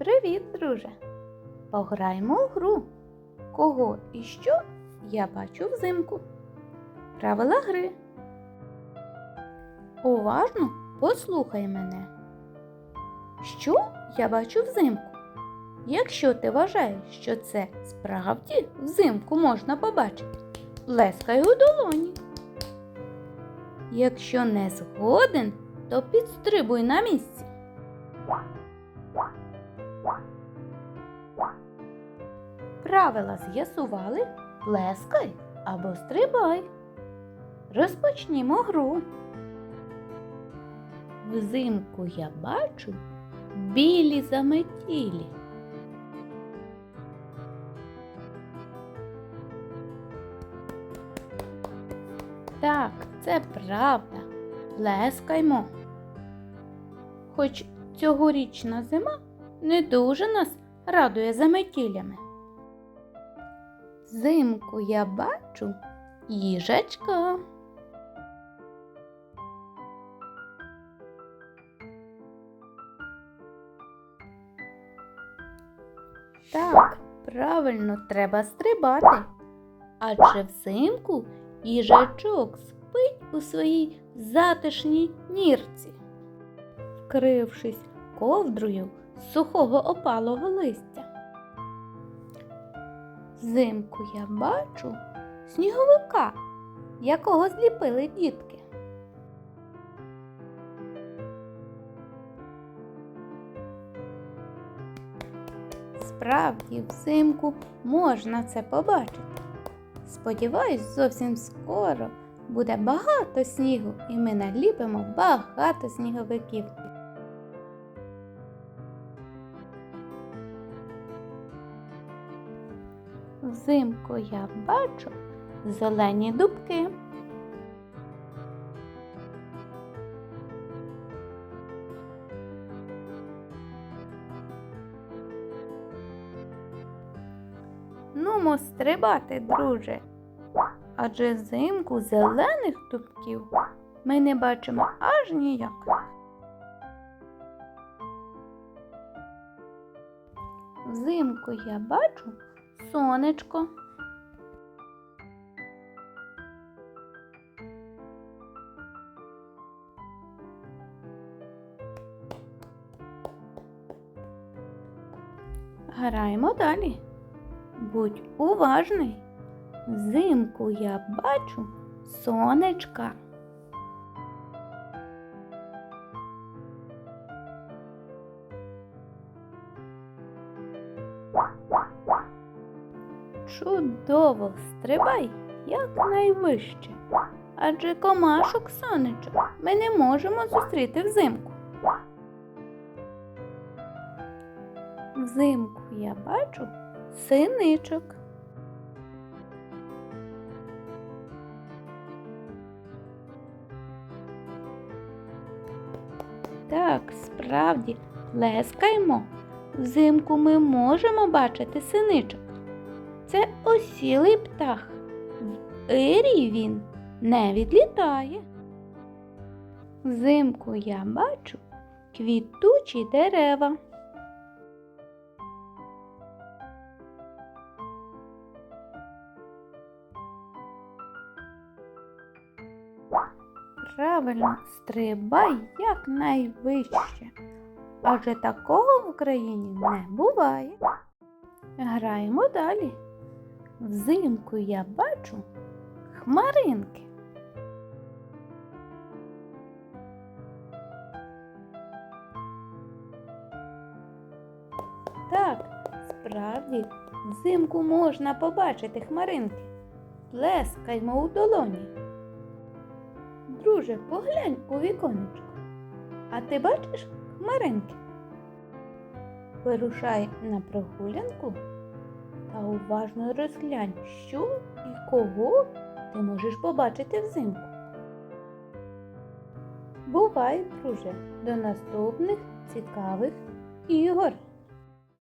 Привіт, друже! Пограємо у гру. Кого і що я бачу взимку. Правила гри. Уважно послухай мене. Що я бачу взимку? Якщо ти вважаєш, що це справді взимку можна побачити, плескай у долоні. Якщо не згоден, то підстрибуй на місці. Правила з'ясували, плескай або стрибай. Розпочнімо гру. Взимку я бачу білі заметілі. Так, це правда. Плескаймо. Хоч цьогорічна зима не дуже нас радує заметілями. Зимку я бачу їжачка. Так, правильно треба стрибати. Адже взимку їжачок спить у своїй затишній нірці, вкрившись ковдрою сухого опалого листя. Взимку я бачу сніговика, якого зліпили дітки. Справді, взимку можна це побачити. Сподіваюсь, зовсім скоро буде багато снігу, і ми наліпимо багато сніговиків. Взимку я бачу зелені дубки. Нумо стрибати, друже. Адже взимку зелених дубків ми не бачимо аж ніяк. Взимку я бачу сонечко. Граємо далі. Будь уважний. Взимку я бачу сонечка. Чудово стрибай якнайвище. Адже комашок сонечок ми не можемо зустріти взимку. Взимку я бачу синичок. Так, справді, плескаймо. Взимку ми можемо бачити синичок. Це осілий птах. В Ірі він не відлітає. Взимку я бачу квітучі дерева. Правильно, стрибай якнайвище. Адже такого в Україні не буває. Граємо далі. Взимку я бачу хмаринки. Так, справді, взимку можна побачити хмаринки. Плескаймо у долоні. Друже, поглянь у віконечко. А ти бачиш хмаринки? Вирушай на прогулянку та уважно розглянь, що і кого ти можеш побачити взимку. Бувай, друже, до наступних цікавих ігор!